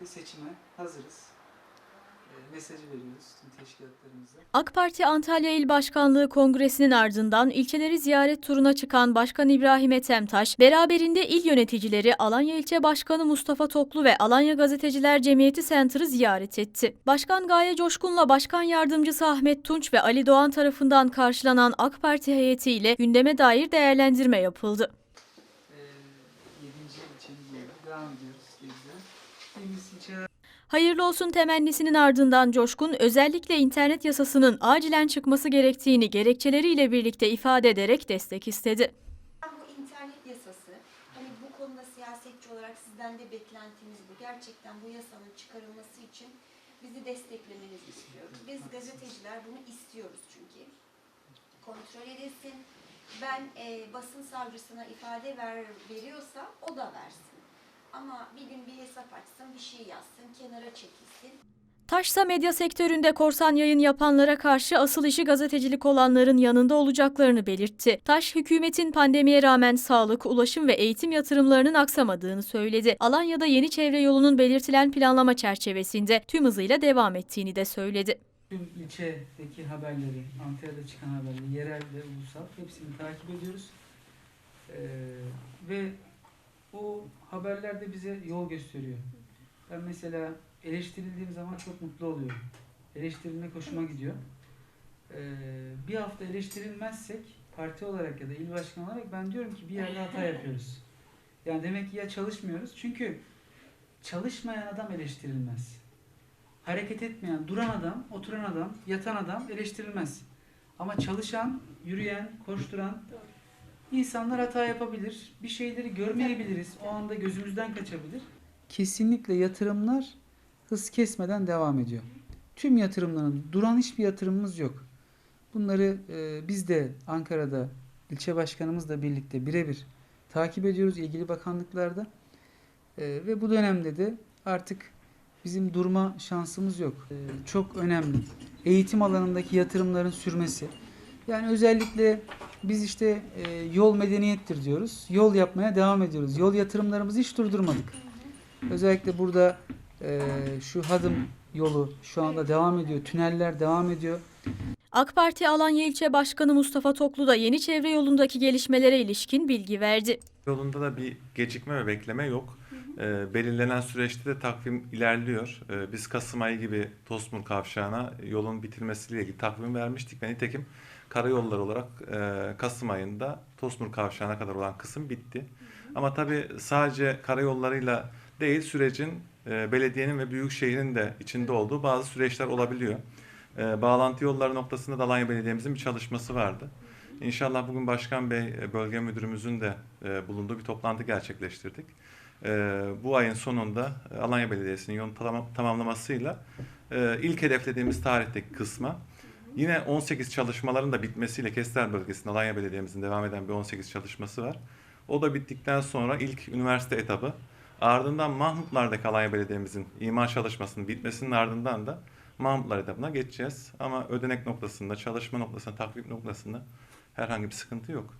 birlikte seçime hazırız. E, mesajı veriyoruz tüm teşkilatlarımıza. AK Parti Antalya İl Başkanlığı Kongresi'nin ardından ilçeleri ziyaret turuna çıkan Başkan İbrahim Ethemtaş, beraberinde il yöneticileri Alanya İlçe Başkanı Mustafa Toklu ve Alanya Gazeteciler Cemiyeti Center'ı ziyaret etti. Başkan Gaye Coşkun'la Başkan Yardımcısı Ahmet Tunç ve Ali Doğan tarafından karşılanan AK Parti heyetiyle gündeme dair değerlendirme yapıldı. E, 7. ilçemiz. Devam ediyoruz Hayırlı olsun temennisinin ardından Coşkun özellikle internet yasasının acilen çıkması gerektiğini gerekçeleriyle birlikte ifade ederek destek istedi. Bu internet yasası, hani bu konuda siyasetçi olarak sizden de beklentimiz bu. Gerçekten bu yasanın çıkarılması için bizi desteklemenizi istiyoruz. Biz gazeteciler bunu istiyoruz çünkü. Kontrol edilsin. Ben e, basın savcısına ifade ver, veriyorsa o da versin. Ama bir gün bir hesap açsın, bir şey yazsın, kenara çekilsin. Taşsa medya sektöründe korsan yayın yapanlara karşı asıl işi gazetecilik olanların yanında olacaklarını belirtti. Taş, hükümetin pandemiye rağmen sağlık, ulaşım ve eğitim yatırımlarının aksamadığını söyledi. Alanya'da yeni çevre yolunun belirtilen planlama çerçevesinde tüm hızıyla devam ettiğini de söyledi. tüm ilçedeki haberleri, Antalya'da çıkan haberleri, yerel ve ulusal hepsini takip ediyoruz. E, ve o haberler de bize yol gösteriyor. Ben mesela eleştirildiğim zaman çok mutlu oluyorum. Eleştirilmek hoşuma gidiyor. Ee, bir hafta eleştirilmezsek parti olarak ya da il başkanı olarak ben diyorum ki bir yerde hata yapıyoruz. Yani demek ki ya çalışmıyoruz. Çünkü çalışmayan adam eleştirilmez. Hareket etmeyen, duran adam, oturan adam, yatan adam eleştirilmez. Ama çalışan, yürüyen, koşturan insanlar hata yapabilir. Bir şeyleri görmeyebiliriz. O anda gözümüzden kaçabilir. Kesinlikle yatırımlar hız kesmeden devam ediyor. Tüm yatırımların duran hiçbir yatırımımız yok. Bunları e, biz de Ankara'da ilçe başkanımızla birlikte birebir takip ediyoruz ilgili bakanlıklarda. E, ve bu dönemde de artık bizim durma şansımız yok. E, çok önemli. Eğitim alanındaki yatırımların sürmesi. Yani özellikle biz işte e, yol medeniyettir diyoruz. Yol yapmaya devam ediyoruz. Yol yatırımlarımızı hiç durdurmadık. Özellikle burada e, şu Hadım yolu şu anda devam ediyor. Tüneller devam ediyor. AK Parti Alanya İlçe Başkanı Mustafa Toklu da yeni çevre yolundaki gelişmelere ilişkin bilgi verdi. Yolunda da bir gecikme ve bekleme yok. Ee, belirlenen süreçte de takvim ilerliyor. Ee, biz Kasım ayı gibi Tosmur Kavşağı'na yolun bitirmesiyle ilgili takvim vermiştik ve nitekim karayolları olarak e, Kasım ayında Tosmur Kavşağı'na kadar olan kısım bitti. Ama tabii sadece karayollarıyla değil sürecin e, belediyenin ve büyükşehirin de içinde olduğu bazı süreçler olabiliyor. E, bağlantı yolları noktasında da Alanya Belediye'mizin bir çalışması vardı. İnşallah bugün Başkan Bey, e, bölge müdürümüzün de e, bulunduğu bir toplantı gerçekleştirdik. E, bu ayın sonunda e, Alanya Belediyesi'nin yolun tamam- tamamlamasıyla e, ilk hedeflediğimiz tarihteki kısma yine 18 çalışmaların da bitmesiyle Kestel bölgesinde Alanya Belediye'mizin devam eden bir 18 çalışması var. O da bittikten sonra ilk üniversite etabı ardından Mahmutlar'daki Alanya Belediye'mizin imar çalışmasının bitmesinin ardından da Mahmutlar etabına geçeceğiz. Ama ödenek noktasında, çalışma noktasında, takvim noktasında herhangi bir sıkıntı yok.